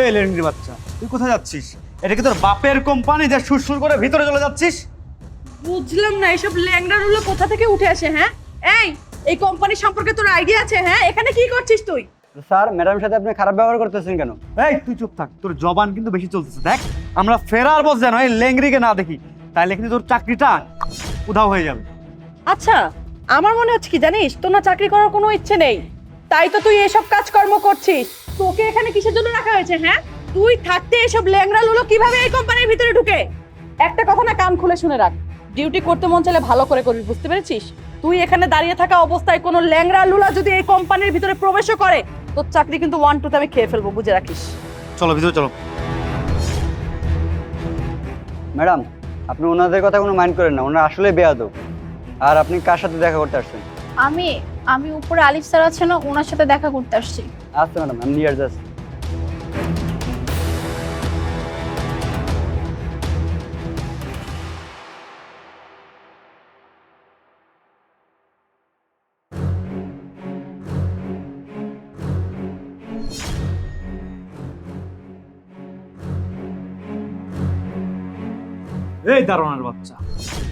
এই লেঙ্গি বাচ্চা তুই কোথায় যাচ্ছিস? এটা কি তোর বাপের কোম্পানি যে সুরসুর করে ভিতরে চলে যাচ্ছিস? বুঝলাম না এসব ল্যাংড়াগুলো কোথা থেকে উঠে আসে হ্যাঁ? এই এই কোম্পানি সম্পর্কে তোর আইডিয়া আছে হ্যাঁ? এখানে কি করছিস তুই? স্যার ম্যাডামের সাথে আপনি খারাপ ব্যবহার করতেছেন কেন? এই তুই চুপ থাক তোর জবান কিন্তু বেশি চলতেছে। দেখ আমরা ফেরার বস যেন এই লেংরিকে না দেখি তাইলে কিন্তু তোর চাকরিটা উধাও হয়ে যাবে। আচ্ছা আমার মনে হচ্ছে কি জানিস তোর না চাকরি করার কোনো ইচ্ছে নেই। তাই তো তুই এসব কাজকর্ম করছিস। তোকে এখানে কিসের জন্য রাখা হয়েছে হ্যাঁ? তুই থাকতে এসব ল্যাংড়া লুলো কীভাবে এই কোম্পানির ভিতরে ঢুকে? একটা কথা না কান খুলে শুনে রাখ। ডিউটি করতে মন চাইলে ভালো করে করবি বুঝতে পেরেছিস? তুই এখানে দাঁড়িয়ে থাকা অবস্থায় কোনো ল্যাংড়া লুলা যদি এই কোম্পানির ভিতরে প্রবেশও করে তোর চাকরি কিন্তু ওয়ান টুতে আমি খেয়ে ফেলব বুঝে রাখিস। চলো ভিতরে চলো। ম্যাডাম আপনি ওনাদের কথা কোনো মাইন্ড করেন না ওনারা আসলে বেয়াদব। আর আপনি কার সাথে দেখা করতে আসছেন? আমি আমি উপরে আলিফ স্যার আছে না ওনার সাথে দেখা করতে আসছি। আচ্ছা ম্যাডাম আমি নিয়ে যাচ্ছি এই দারোয়ানের বাচ্চা।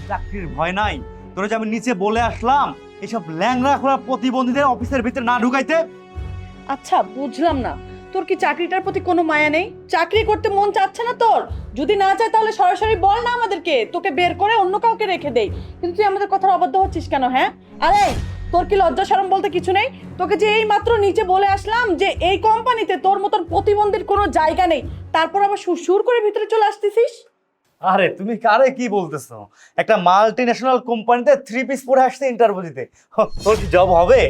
চাকরির ভয় নাই তোরা যে আমি নিচে বলে আসলাম এসব ল্যাংরা খোলা প্রতিবন্ধীদের অফিসের ভিতরে না ঢুকাইতে? আচ্ছা বুঝলাম না। তোর কি চাকরিটার প্রতি কোনো মায়া নেই? চাকরি করতে মন চাচ্ছে না তোর? যদি না চায় তাহলে সরাসরি বল না আমাদেরকে। তোকে বের করে অন্য কাউকে রেখে দেই। কিন্তু তুই আমাদের কথার অবাধ্য হচ্ছিস কেন হ্যাঁ? আরে, তোর কি লজ্জা শরম বলতে কিছু নেই? তোকে যে এই মাত্র নিচে বলে আসলাম যে এই কোম্পানিতে তোর মতন প্রতিবন্ধীর কোনো জায়গা নেই, তারপর আবার সুর করে ভিতরে চলে আসতেছিস? আরে তুমি কারে কি বলতেছো? একটা মাল্টি ন্যাশনাল কোম্পানিতে থ্রি পিস পরে আসতে ইন্টারভিউ দিতে। তোর কি জব হবে?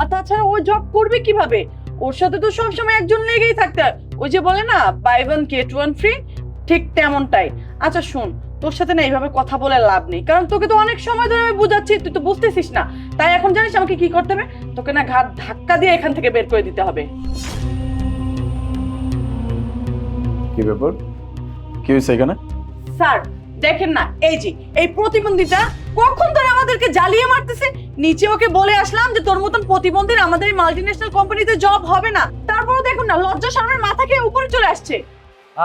আর তাছাড়া ও জব করবে কীভাবে? ওর সাথে তো সবসময় একজন লেগেই থাকতে হয়। ওই যে বলে না buy one get one free ঠিক তেমনটাই। আচ্ছা শোন তোর সাথে না এইভাবে কথা বলে লাভ নেই। কারণ তোকে তো অনেক সময় ধরে আমি বুঝাচ্ছি তুই তো বুঝতেছিস না। তাই এখন জানিস আমাকে কি করতে হবে? তোকে না ঘাট ধাক্কা দিয়ে এখান থেকে বের করে দিতে হবে। কি ব্যাপার? কি হয়েছে এখানে? স্যার, দেখেন না, এই যে, এই প্রতিবন্ধীটা কখন ধরে আমাদেরকে জ্বালিয়ে মারতেছে? নিচে ওকে বলে আসলাম যে তোর মতন প্রতিবন্ধীর আমাদের এই মাল্টিন্যাশনাল কোম্পানিতে জব হবে না। তারপরও দেখুন না, লজ্জা শরমের মাথা খেয়ে উপরে চলে আসছে।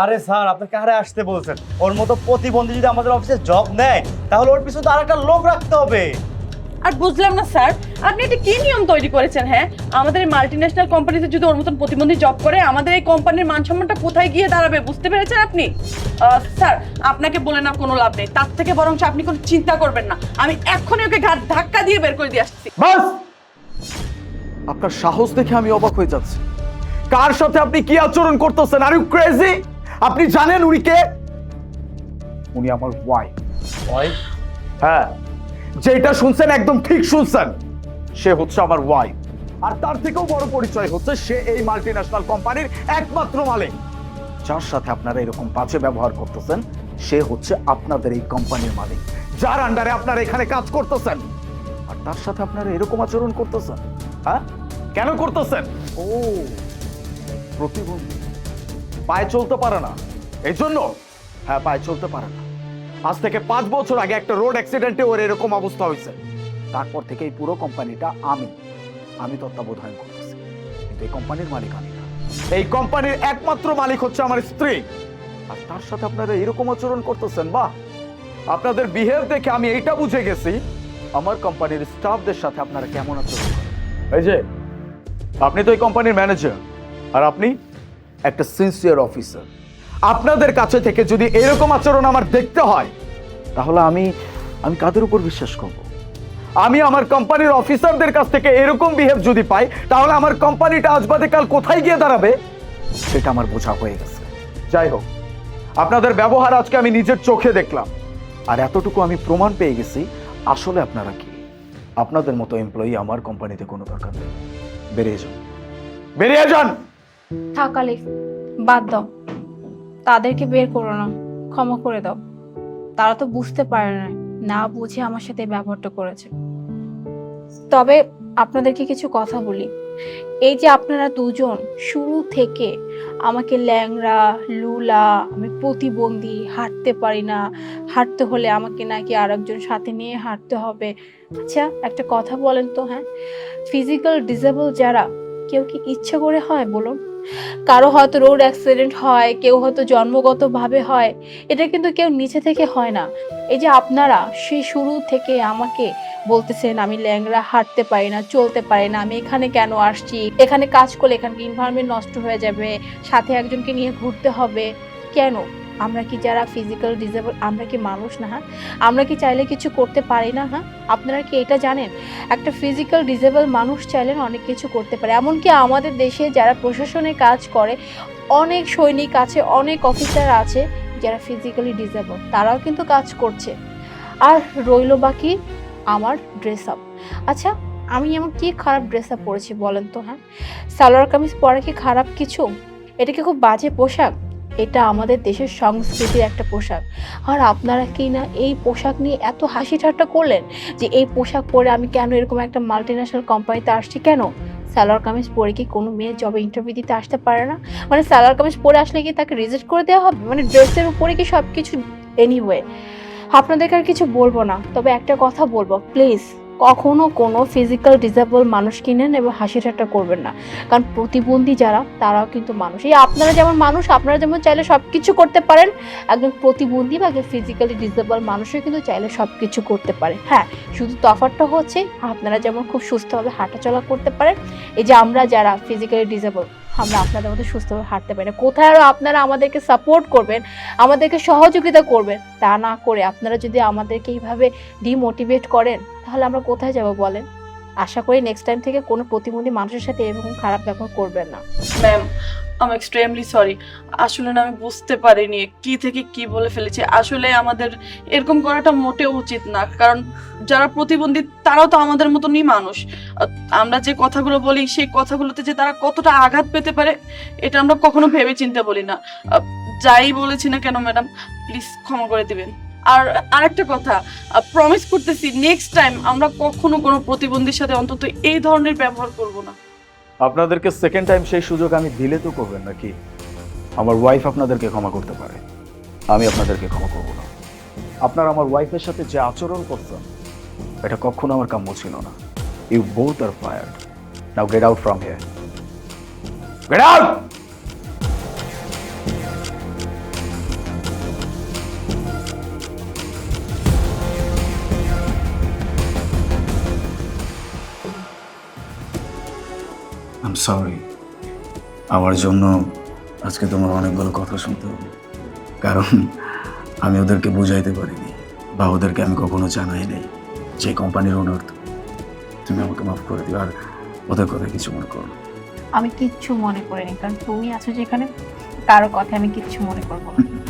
আরে স্যার, আপনি কারে আসতে বলছেন? ওর মতো প্রতিবন্ধী যদি আমাদের অফিসে জব নেয়, তাহলে ওর পিছনে তো আরেকটা লোক রাখতে হবে। আর বুঝলাম না স্যার। আপনি এটা কি নিয়ম তৈরি করেছেন হ্যাঁ? আমাদের এই মাল্টিন্যাশনাল কোম্পানিতে যদি ওর মতন প্রতিবন্ধী জব করে আমাদের এই কোম্পানির মান সম্মানটা কোথায় গিয়ে দাঁড়াবে বুঝতে পেরেছেন আপনি? আহ, স্যার আপনাকে বলে না কোনো লাভ নেই। তার থেকে বরং আপনি কোনো চিন্তা করবেন না। আমি এক্ষুনি ওকে ঘাট ধাক্কা দিয়ে বের করে দিয়ে আসছি। বাস! আপনার সাহস দেখে আমি অবাক হয়ে যাচ্ছি। কার সাথে আপনি কি আচরণ করতেছেন? আর ইউ ক্রেজি আপনি জানেন উনি কে? উনি আমার ওয়াইফ ওয়াইফ হ্যাঁ। যেটা শুনছেন একদম ঠিক শুনছেন। সে হচ্ছে আমার ওয়াইফ আর তার থেকেও বড় পরিচয় হচ্ছে সে এই মাল্টি কোম্পানির একমাত্র মালিক। যার সাথে আপনারা এরকম বাজে ব্যবহার করতেছেন, সে হচ্ছে আপনাদের এই কোম্পানির মালিক। যার আন্ডারে আপনারা এখানে কাজ করতেছেন। আর তার সাথে আপনারা এরকম আচরণ করতেছেন হ্যাঁ? কেন করতেছেন? ও, প্রতিবন্ধী। পায়ে চলতে পারে না। এই জন্য হ্যাঁ পায়ে চলতে পারে না। আজ থেকে পাঁচ বছর আগে একটা রোড অ্যাক্সিডেন্টে ওর এরকম অবস্থা হয়েছে। তারপর থেকে এই পুরো কোম্পানিটা আমি আমি তত্ত্বাবধান করতেছি। কিন্তু এই কোম্পানির মালিক আমি না। এই কোম্পানির একমাত্র মালিক হচ্ছে আমার স্ত্রী। আর তার সাথে আপনারা এরকম আচরণ করতেছেন, বাহ! আপনাদের বিহেভ দেখে আমি এইটা বুঝে গেছি, আমার কোম্পানির স্টাফদের সাথে আপনারা কেমন আচরণ এই যে, আপনি তো এই কোম্পানির ম্যানেজার আর আপনি একটা সিনসিয়ার অফিসার আপনাদের কাছে থেকে যদি এরকম আচরণ আমার দেখতে হয়, তাহলে আমি আমি কাদের উপর বিশ্বাস করব? আমি আমার কোম্পানির অফিসারদের কাছ থেকে এরকম বিহেভ যদি পাই, তাহলে আমার কোম্পানিটা আজ বাদে কাল কোথায় গিয়ে দাঁড়াবে? সেটা আমার বোঝা হয়ে গেছে। যাই হোক, আপনাদের ব্যবহার আজকে আমি নিজের চোখে দেখলাম। আর এতটুকু আমি প্রমাণ পেয়ে গেছি, আসলে আপনারা কি? আপনাদের মতো এমপ্লয়ি আমার কোম্পানিতে কোনো দরকার নেই। বেরিয়ে যান। বেরিয়ে যান! থাক বাদ দাও। তাদেরকে বের করো না, ক্ষমা করে দাও। তারা তো বুঝতে পারে না না বুঝে আমার সাথে ব্যবহারটা করেছে। তবে আপনাদেরকে কিছু কথা বলি। এই যে আপনারা দুজন শুরু থেকে আমাকে ল্যাংড়া, লুলা, আমি প্রতিবন্ধী, হাঁটতে পারি না, হাঁটতে হলে আমাকে নাকি আরেকজন সাথে নিয়ে হাঁটতে হবে। আচ্ছা একটা কথা বলেন তো হ্যাঁ? ফিজিক্যাল ডিসেবল যারা, কেউ কি ইচ্ছে করে হয় বলুন? কারও হয়তো রোড অ্যাক্সিডেন্ট হয়, কেউ হয়তো জন্মগতভাবে হয়, এটা কিন্তু কেউ নিচে থেকে হয় না। এই যে আপনারা, সেই শুরু থেকে আমাকে বলতেছেন, আমি ল্যাংরা হাঁটতে পারি না, চলতে পারি না, আমি এখানে কেন আসছি? এখানে কাজ করলে এখানকার ইনভায়রনমেন্ট নষ্ট হয়ে যাবে, সাথে একজনকে নিয়ে ঘুরতে হবে। কেন? আমরা কি যারা ফিজিক্যাল ডিসেবল আমরা কি মানুষ না হ্যাঁ? আমরা কি চাইলে কিছু করতে পারি না হ্যাঁ? আপনারা কি এটা জানেন? একটা ফিজিক্যাল ডিসেবল মানুষ চাইলে অনেক কিছু করতে পারে। এমনকি আমাদের দেশে যারা প্রশাসনে কাজ করে, অনেক সৈনিক আছে, অনেক অফিসার আছে যারা ফিজিক্যালি ডিসেবল তারাও কিন্তু কাজ করছে। আর রইল বাকি আমার ড্রেস আপ আচ্ছা আমি এমন কি খারাপ ড্রেস আপ পরেছি বলেন তো হ্যাঁ? সালোয়ার কামিজ পরা কি খারাপ কিছু? এটা কি খুব বাজে পোশাক? এটা আমাদের দেশের সংস্কৃতির একটা পোশাক। আর আপনারা কি না এই পোশাক নিয়ে এত হাসি ঠাট্টা করলেন যে এই পোশাক পরে আমি কেন এরকম একটা মাল্টিন্যাশনাল কোম্পানিতে আসছি কেন? সালোয়ার কামিজ পরে কি কোনো মেয়ে জবে ইন্টারভিউ দিতে আসতে পারে না? মানে সালোয়ার কামিজ পরে আসলে কি তাকে রিজেক্ট করে দেওয়া হবে? মানে ড্রেসের উপরে কি সব কিছু এনিওয়ে আপনাদেরকে আর কিছু বলব না। তবে একটা কথা বলব প্লিজ কখনো কোনো ফিজিক্যাল ডিসেবল মানুষ কিনেন এবং হাসি ঠাট্টা করবেন না। কারণ প্রতিবন্ধী যারা, তারাও কিন্তু মানুষ। এই আপনারা যেমন মানুষ, আপনারা যেমন চাইলে সব কিছু করতে পারেন। একজন প্রতিবন্ধী বা ফিজিক্যালি ডিসেবল মানুষও কিন্তু চাইলে সব কিছু করতে পারে। হ্যাঁ শুধু তফাৎটা হচ্ছে, আপনারা যেমন খুব সুস্থভাবে হাঁটাচলা করতে পারেন। এই যে আমরা যারা ফিজিক্যালি ডিসেবল আমরা আপনাদের মধ্যে সুস্থভাবে হাঁটতে পারি না। কোথায় আরও আপনারা আমাদেরকে সাপোর্ট করবেন, আমাদেরকে সহযোগিতা করবেন, তা না করে আপনারা যদি আমাদেরকে এইভাবে ডিমোটিভেট করেন, তাহলে আমরা কোথায় যাব বলেন? আশা করি নেক্সট টাইম থেকে কোনো প্রতিবন্ধী মানুষের সাথে এরকম খারাপ ব্যবহার করবেন না। ম্যাম আম এক্সট্রিমলি সরি আসলে না, আমি বুঝতে পারিনি কি থেকে কি বলে ফেলেছি। আসলে আমাদের এরকম করাটা মোটেও উচিত না, কারণ যারা প্রতিবন্ধী তারাও তো আমাদের মতনই মানুষ। আমরা যে কথাগুলো বলি, সেই কথাগুলোতে যে তারা কতটা আঘাত পেতে পারে, এটা আমরা কখনো ভেবে চিন্তে বলি না। যাই বলেছি না কেন, ম্যাডাম, প্লিজ ক্ষমা করে দিবেন। আর আরেকটা কথা প্রমিস করতেছি নেক্সট টাইম আমরা কখনো কোনো প্রতিবন্ধীর সাথে অন্তত এই ধরনের ব্যবহার করব না। আপনাদেরকে সেকেন্ড টাইম সেই সুযোগ আমি দিলে তো করবেন নাকি? আমার ওয়াইফ আপনাদেরকে ক্ষমা করতে পারে। আমি আপনাদেরকে ক্ষমা করব না। আপনার আমার ওয়াইফের সাথে যে আচরণ করতেন এটা কখনো আমার কাম্য ছিল না। You both are fire now get out from here get out sorry আমার জন্য আজকে তোমার অনেকগুলো কথা শুনতে হবে। কারণ আমি ওদেরকে বুঝাইতে পারিনি বা ওদেরকে আমি কখনো জানাই নাই যে কোম্পানির ওনার তুমি। আমাকে মাফ করে দিও আর ওদের কথা কিছু মনে করো। আমি কিচ্ছু মনে করিনি, কারণ তুমি আছো যেখানে, কারও কথা আমি কিচ্ছু মনে করব না।